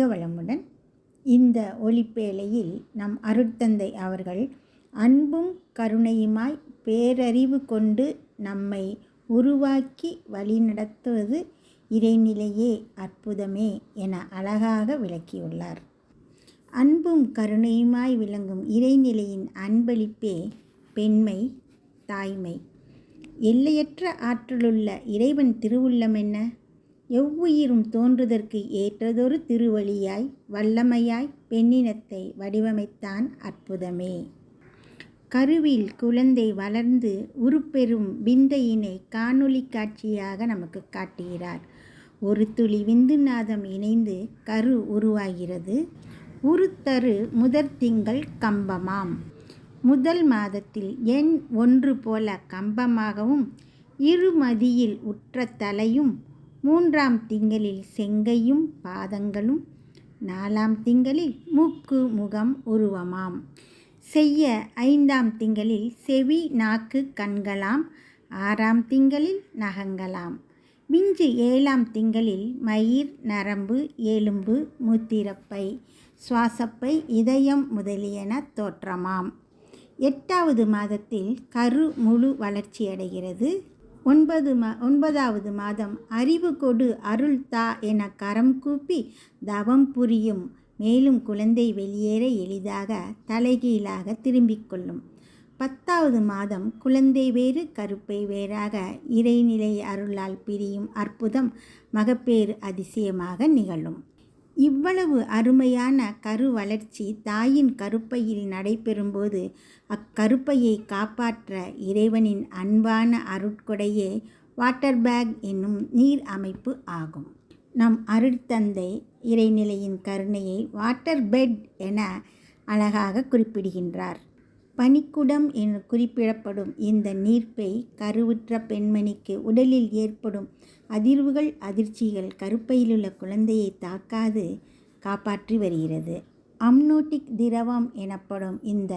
வாழ்க வளமுடன் இந்த ஒளிப்பேழையில் நம் அருட்தந்தை அவர்கள் அன்பும் கருணையுமாய் பேரறிவு கொண்டு நம்மை உருவாக்கி வழிநடத்துவது இறைநிலையே அற்புதமே என அழகாக விளக்கியுள்ளார். அன்பும் கருணையுமாய் விளங்கும் இறைநிலையின் அன்பளிப்பே பெண்மை தாய்மை. எல்லையற்ற ஆற்றலுள்ள இறைவன் திருவுள்ளம் என்ன? எவ்வுயிரும் தோன்றுதற்கு ஏற்றதொரு திருவழியாய் வல்லமையாய் பெண்ணினத்தை வடிவமைத்தான் அற்புதமே. கருவில் குழந்தை வளர்ந்து உருப்பெறும் விந்தையினை காணொளி காட்சியாக நமக்கு காட்டுகிறார். ஒரு துளி விந்துநாதம் இணைந்து கரு உருவாகிறது. உருத்தரு முதற் திங்கள் கம்பமாம். முதல் மாதத்தில் எண் ஒன்று போல கம்பமாகவும் இருமதியில் உற்ற தலையும் மூன்றாம் திங்களில் செங்கையும் பாதங்களும் நாலாம் திங்களில் மூக்கு முகம் உருவமாம். செய்ய ஐந்தாம் திங்களில் செவி நாக்கு கண்களாம் ஆறாம் திங்களில் நகங்களாம். மிஞ்சு ஏழாம் திங்களில் மயிர் நரம்பு எலும்பு மூத்திரப்பை சுவாசப்பை இதயம் முதலியன தோற்றமாம். எட்டாவது மாதத்தில் கரு முழு வளர்ச்சியடைகிறது. ஒன்பது மா ஒன்பதாவது மாதம் அறிவு கொடு அருள் தா என கரம் கூப்பி தவம் புரியும். மேலும் குழந்தை வெளியேற எளிதாக தலைகீழாக திரும்பிக் கொள்ளும். பத்தாவது மாதம் குழந்தை வேறு கருப்பை வேறாக இறைநிலை அருளால் பிரியும் அற்புதம் மகப்பேறு அதிசயமாக நிகழும். இவ்வளவு அருமையான கரு வளர்ச்சி தாயின் கருப்பையில் நடைபெறும்போது அக்கருப்பையை காப்பாற்ற இறைவனின் அன்பான அருட்கொடையே வாட்டர் பேக் என்னும் நீர் அமைப்பு ஆகும். நம் அருட்தந்தை இறைநிலையின் கருணையை வாட்டர் பெட் என அழகாக குறிப்பிடுகின்றார். பனிக்குடம் என்று குறிப்பிடப்படும் இந்த நீர்ப்பை கருவுற்ற பெண்மணிக்கு உடலில் ஏற்படும் அதிர்வுகள் அதிர்ச்சிகள் கருப்பையிலுள்ள குழந்தையை தாக்காது காப்பாற்றி வருகிறது. அம்னோட்டிக் திரவம் எனப்படும் இந்த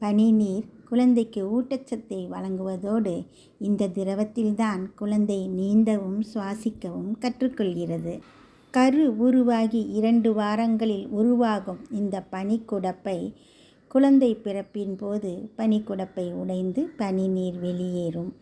பனிநீர் குழந்தைக்கு ஊட்டச்சத்தை வழங்குவதோடு இந்த திரவத்தில்தான் குழந்தை நீந்தவும் சுவாசிக்கவும் கற்றுக்கொள்கிறது. கரு உருவாகி இரண்டு வாரங்களில் உருவாகும் இந்த பனிக்குடப்பை குழந்தை பிறப்பின் போது பனிக்குடப்பை உடைந்து பனிநீர் வெளியேறும்.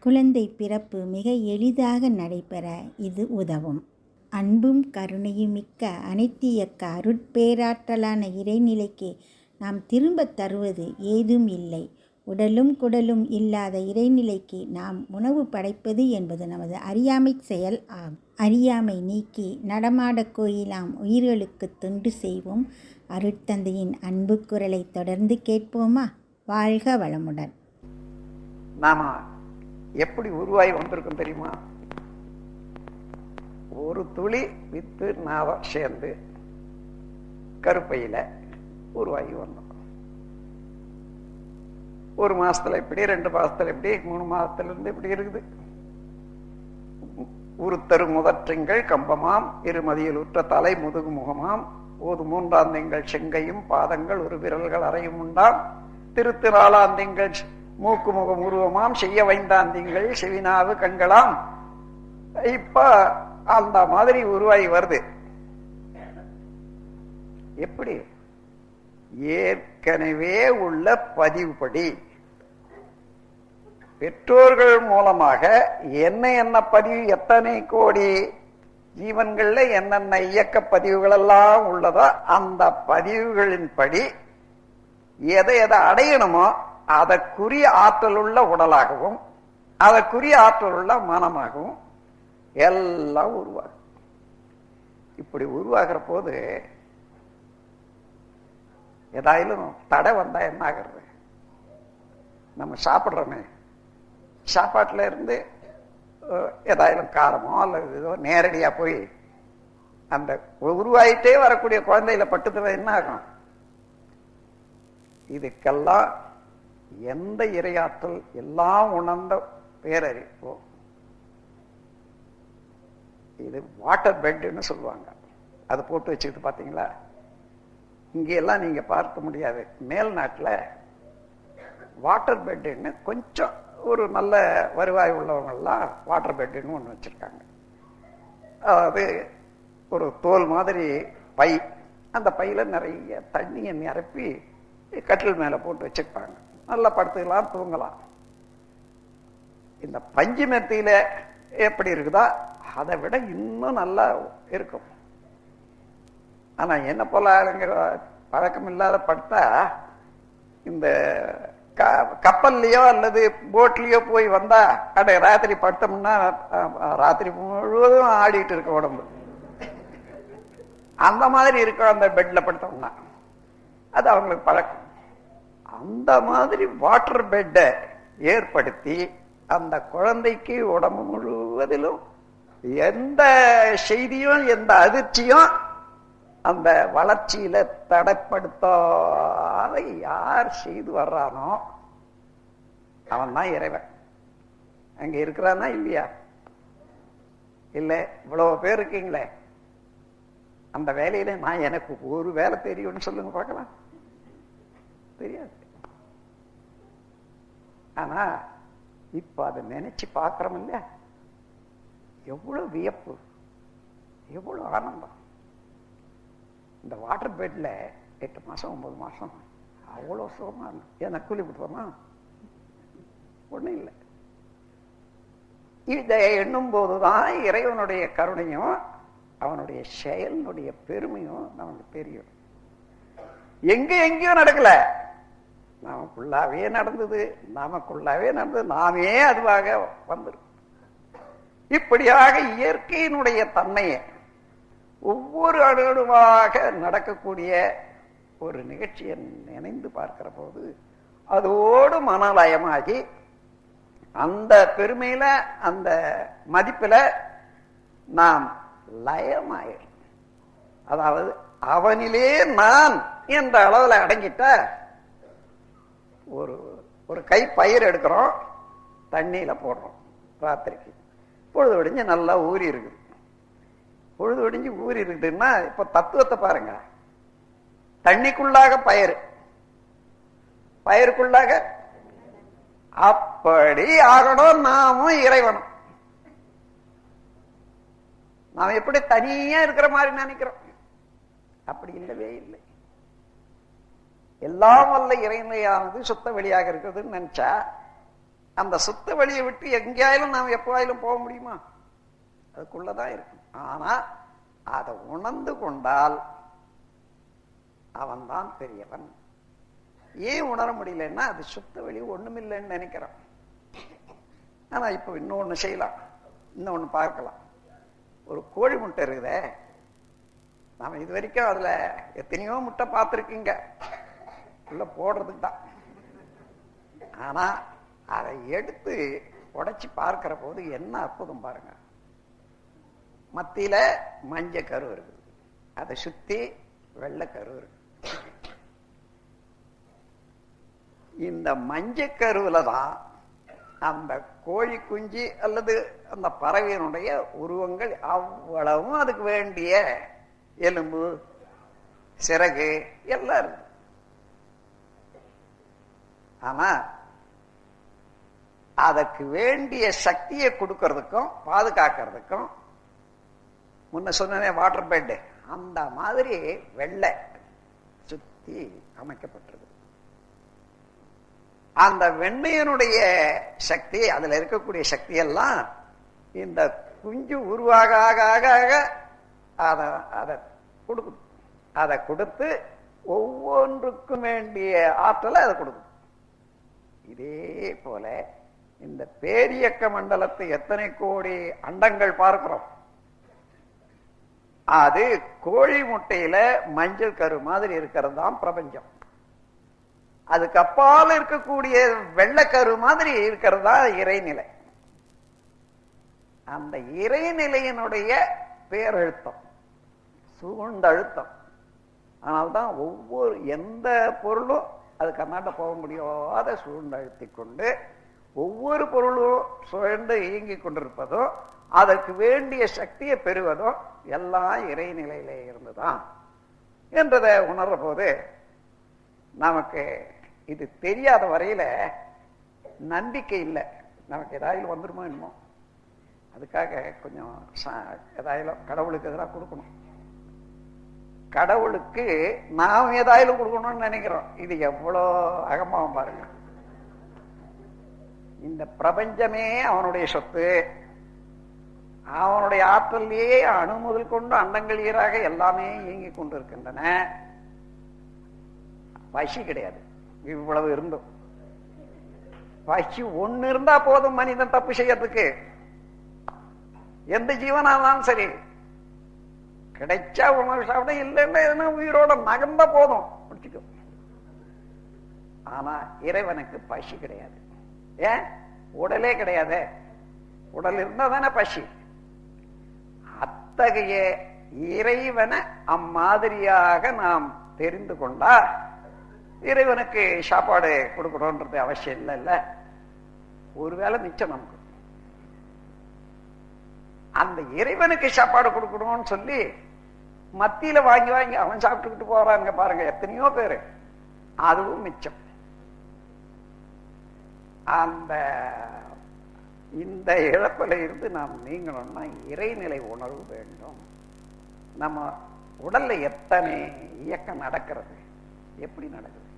குழந்தை பிறப்பு மிக எளிதாக நடைபெற இது உதவும். அன்பும் கருணையும் மிக்க அனைத்தியக்க அருட்பேராற்றலான இறைநிலைக்கு நாம் திரும்ப தருவது ஏதும் இல்லை. உடலும் குடலும் இல்லாத இறைநிலைக்கு நாம் உணவு படைப்பது என்பது நமது அறியாமை செயல் ஆகும் அறியாமை நீக்கி நடமாட கோயிலாம் உயிர்களுக்கு தொண்டு செய்வோம். அருட்தந்தையின் அன்பு குரலை தொடர்ந்து கேட்போமா? வாழ்க வளமுடன். நாம எப்படி உருவாகி வந்திருக்கும் தெரியுமா? ஒரு துளி வித்து நாவ சேர்ந்து கருப்பையில உருவாகி வந்தோம். ஒரு மாசத்துல இப்படி ரெண்டு மாசத்துல இப்படி மூணு மாசத்துல இருந்து இப்படி இருக்குது. உருத்தரு முதற்றங்கள் கம்பமாம் இருமதியில் உற்ற தலை முதுகு முகமாம் ஓது மூன்றாம் திங்கள் செங்கையும் பாதங்கள் ஒரு விரல்கள் அறையும் உண்டாம். திருத்து நாலாம் திங்கள் மூக்கு முகம் உருவமாம். செய்ய வைந்தான் திங்கள் செவினாவு கண்களாம். இப்ப அந்த மாதிரி உருவாகி வருது. எப்படி? ஏற்கனவே உள்ள பதிவுபடி. பெற்றோர்கள் மூலமாக என்ன என்ன பதிவு? எத்தனை கோடி? ஜீவன்கள்ல என்னென்ன இயக்க பதிவுகள் எல்லாம் உள்ளதோ அந்த பதிவுகளின்படி எதை எதை அடையணுமோ அதற்குரிய ஆற்றல் உள்ள உடலாகவும் அதற்குரிய ஆற்றல் உள்ள மனமாகவும் எல்லாம் உருவாகும். இப்படி உருவாகிற போது ஏதாயிலும் தடை வந்தா என்ன ஆகிறது? நம்ம சாப்பிட்றோமே. சாப்பாட்டில் இருந்து ஏதாயிலும் காரமோ அல்லது ஏதோ நேரடியா போய் அந்த உருவாயிட்டே வரக்கூடிய குழந்தையில பட்டுத்துல என்ன ஆகும்? இதுக்கெல்லாம் எந்த இரையாற்றல் எல்லாம் உணர்ந்த பேரறிவோ இது வாட்டர் பெட்னு சொல்லுவாங்க. அது போட்டு வச்சுக்கிட்டு பார்த்தீங்களா இங்கெல்லாம் நீங்க பார்க்க முடியாது. மேல் நாட்டில் வாட்டர் பெட்டுன்னு கொஞ்சம் ஒரு நல்ல வருவாய் உள்ளவங்கள்லாம் வாட்டர் பெட்டுன்னு ஒன்று வச்சிருக்காங்க. அதாவது ஒரு தோல் மாதிரி பை அந்த பையில நிறைய தண்ணியை நிரப்பி கட்டில் மேல போட்டு வச்சிருப்பாங்க. நல்லா படுத்துக்கலாம் தூங்கலாம். இந்த பஞ்சு மெத்தியில் எப்படி இருக்குதோ அதை விட இன்னும் நல்லா இருக்கும். ஆனா என்ன போல ஆளுங்கிற பழக்கம் இல்லாத படுத்தா இந்த கப்பல்லையோ அல்லது போட்லேயோ போய் வந்தா அட ராத்திரி படுத்தோம்னா ராத்திரி முழுவதும் ஆடிட்டு இருக்க உடம்பு. அந்த மாதிரி இருக்கும் அந்த பெட்ல படுத்தோம்னா அது அவங்களுக்கு பழக்கம். அந்த மாதிரி வாட்டர் பெட்டை ஏற்படுத்தி அந்த குழந்தைக்கு உடம்பு முழுவதிலும் எந்த செய்தியும் எந்த அதிர்ச்சியும் அந்த வளர்ச்சியில தடைப்படுத்தாத யார் செய்து வர்றானோ அவன் தான் இறைவன். அங்க இருக்கிறானா இல்லையா? இல்ல இவ்வளவு பேர் இருக்கீங்களே. அந்த வேலையில நான் எனக்கு ஒரு வேலை தெரியும்னு சொல்லுங்க பார்க்கலாம். தெரியாது. ஆனா இப்ப அதை நினைச்சு பார்க்கிறோம் இல்ல எவ்வளவு வியப்பு எவ்வளவு ஆனந்தம். இந்த வாட்டர் பெட்டில் எட்டு மாதம் ஒம்பது மாதம் அவ்வளோ சுகமாக இருந்தது. ஏன் கூலி விட்டுறோமா ஒன்றும் இல்லை. இதை எண்ணும் போதுதான் இறைவனுடைய கருணையும் அவனுடைய செயலினுடைய பெருமையும் நமக்கு தெரியும். எங்கே எங்கேயும் நடக்கலை. நமக்குள்ளாவே நடந்தது நமக்குள்ளாவே நடந்தது நாமே அதுவாக வந்துடும் இப்படியாக இயற்கையினுடைய தன்மையை ஒவ்வொரு அணுவாக நடக்கக்கூடிய ஒரு நிகழ்ச்சியை நினைந்து பார்க்கிற போது அதோடு மனலயமாகி அந்த பெருமையில அந்த மதிப்பில் நாம் லயமாயிரும் அதாவது அவனிலே நான் என்ற அளவில் அடங்கிட்ட ஒரு ஒரு கை பயிர் எடுக்கிறோம் தண்ணியில் போடுறோம் ராத்திரிக்கு. பொழுது விடிஞ்சு நல்லா ஊறி இருக்குது. பொழுது ஒடிஞ்சு ஊறி இருக்குதுன்னா இப்ப தத்துவத்தை பாருங்க. தண்ணிக்குள்ளாக பயிர் பயிருக்குள்ளாக அப்படி ஆகணும். நாமும் இறைவனும். நாம் எப்படி தனியா இருக்கிற மாதிரி நினைக்கிறோம்? அப்படி இல்லவே இல்லை. எல்லாம் வல்ல இறைநிலையானது சுத்த வெளியாக இருக்கிறதுன்னு நினைச்சா அந்த சுத்த வழியை விட்டு எங்கேயாயிலும் நாம் எப்போயாயிலும் போக முடியுமா? அதுக்குள்ளதான் இருக்கும். ஆனா அதை உணர்ந்து கொண்டால் அவன்தான் பெரியவன். ஏன் உணர முடியலன்னா அது சுத்த வெளி ஒண்ணுமில்லைன்னு நினைக்கிறான் ஆனா இப்ப இன்னொன்னு செய்யலாம். இன்னொன்னு பார்க்கலாம். ஒரு கோழி முட்டை இருக்குதே. நாம இது வரைக்கும் அதுல எத்தனையோ முட்டை பார்த்துருக்கீங்க. உள்ள போடுறதுக்கு தான். ஆனா அதை எடுத்து உடைச்சி பார்க்கிற போது என்ன அற்புதம் பாருங்க. மத்தியில மஞ்ச கரு இருக்குது. அதை சுத்தி வெள்ளை கரு இருக்கு. இந்த மஞ்ச கருவில தான் அந்த கோழி குஞ்சு அல்லது அந்த பறவையினுடைய உருவங்கள் அவ்வளவும் அதுக்கு வேண்டிய எலும்பு சிறகு எல்லாம் இருக்கு. ஆனா அதற்கு வேண்டிய சக்தியை கொடுக்கறதுக்கும் பாதுகாக்கிறதுக்கும் முன்ன சொன்னே வாட்டர் பெட்டு அந்த மாதிரி வெள்ளை சுத்தி அமைக்கப்பட்டிருக்கு அந்த வெண்மையனுடைய சக்தி அதுல இருக்கக்கூடிய சக்தி எல்லாம் இந்த குஞ்சு உருவாக ஆக ஆக ஆக அதை அதை கொடுக்குது அதை கொடுத்து ஒவ்வொன்றுக்கும் வேண்டிய ஆற்றலை அதை கொடுக்கும். இதே போல இந்த பேரியக்க மண்டலத்தை எத்தனை கோடி அண்டங்கள் பார்க்கிறோம். அது கோழி முட்டையில மஞ்சள் கரு மாதிரி இருக்கிறது தான் பிரபஞ்சம். அதுக்கு அப்பால் இருக்கக்கூடிய வெள்ளக்கரு மாதிரி இருக்கிறது தான் இறைநிலை. அந்த இறைநிலையினுடைய பேரழுத்தம் சூழ்ந்தழுத்தம் அதனால்தான் ஒவ்வொரு எந்த பொருளும் அது கர்நாடக போக முடியாத சூழ்ந்தழுத்தி கொண்டு ஒவ்வொரு பொருளும் சுழன்று இயங்கிக் கொண்டிருப்பதோ அதற்கு வேண்டிய சக்தியை பெறுவதோ எல்லாம் இறைநிலையிலே இருந்துதான். என்றதை உணர்ற போது நமக்கு இது தெரியாத வரையில நம்பிக்கை இல்லை. நமக்கு ஏதாவது வந்துருமோ என்னமோ. அதுக்காக கொஞ்சம் ச- கடவுளுக்கு எதிராக கொடுக்கணும். கடவுளுக்கு நாம் எதாயிலும் கொடுக்கணும்னு நினைக்கிறோம். இது எவ்வளோ அகமாவும் பாருங்க. இந்த பிரபஞ்சமே அவனுடைய சொத்து. அவனுடைய ஆற்றல்லையே அணு முதல் கொண்டு அண்டங்கள் ஈராக எல்லாமே இயங்கிக் கொண்டிருக்கின்றன. பசி கிடையாது. இவ்வளவு இருந்தும். பசி ஒண்ணு இருந்தா போதும் மனிதன் தப்பு செய்யறதுக்கு. எந்த ஜீவனானாலும் சரி. கிடைச்சா உணவு சாப்பிட இல்லைன்னா எதுனா உயிரோட நகர்ந்தா போதும். ஆனா இறைவனுக்கு பசி கிடையாது. ஏன் உடலே கிடையாதே. உடல் இருந்தாதானே பசி. அத்தகைய இறைவனை அம்மாதிரியாக நாம் தெரிந்து கொண்டா இறைவனுக்கு சாப்பாடு கொடுக்கணுன்றது அவசியம் இல்லை இல்ல. ஒருவேளை மிச்சம் நமக்கு. அந்த இறைவனுக்கு சாப்பாடு கொடுக்கணும்னு சொல்லி மத்தியில வாங்கி வாங்கி அவன் சாப்பிட்டுக்கிட்டு போறாங்க பாருங்க எத்தனையோ பேரு. அதுவும் மிச்சம். அந்த இந்த இழப்பில் இருந்து நாம் நீங்கணும்னா இறைநிலை உணர்வு வேண்டும். நம்ம உடலில் எத்தனை இயக்கம் நடக்கிறது? எப்படி நடக்குது?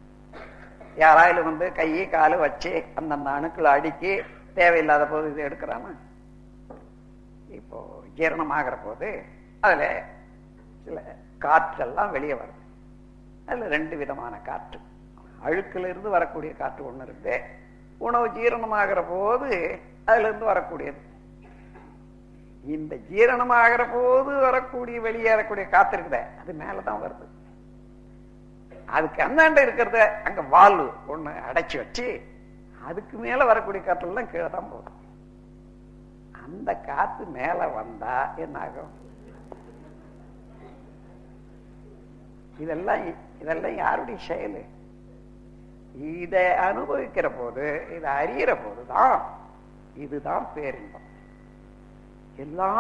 யாராயிலும் வந்து கை காலு வச்சு அந்தந்த அணுக்களை அடுக்கி தேவையில்லாத போது இது எடுக்கிறானா இப்போ ஜீரணமாகிற போது அதில் சில காற்றெல்லாம் வெளியே வருது. அதில் ரெண்டு விதமான காற்று. அழுக்கிலிருந்து வரக்கூடிய காற்று ஒன்று இருக்குது உணவு ஜீரணமாகிற போது அதுல இருந்து வரக்கூடியது. இந்த ஜீரணமாகிற போது வரக்கூடிய வெளியேறக்கூடிய காத்து இருக்குதே அது மேலதான் வருது. அதுக்கு அந்தாண்ட இருக்கிறத அங்க வால்வு ஒண்ணு அடைச்சு வச்சு அதுக்கு மேல வரக்கூடிய காற்றெல்லாம் கீழே தான் போகும் அந்த காத்து மேல வந்தா என்ன ஆகும் இதெல்லாம் இதெல்லாம் யாருடைய செயலு? இதை அனுபவிக்கிற போது இதை அறிகிற போதுதான் இதுதான் பேரின்பம். எல்லாம்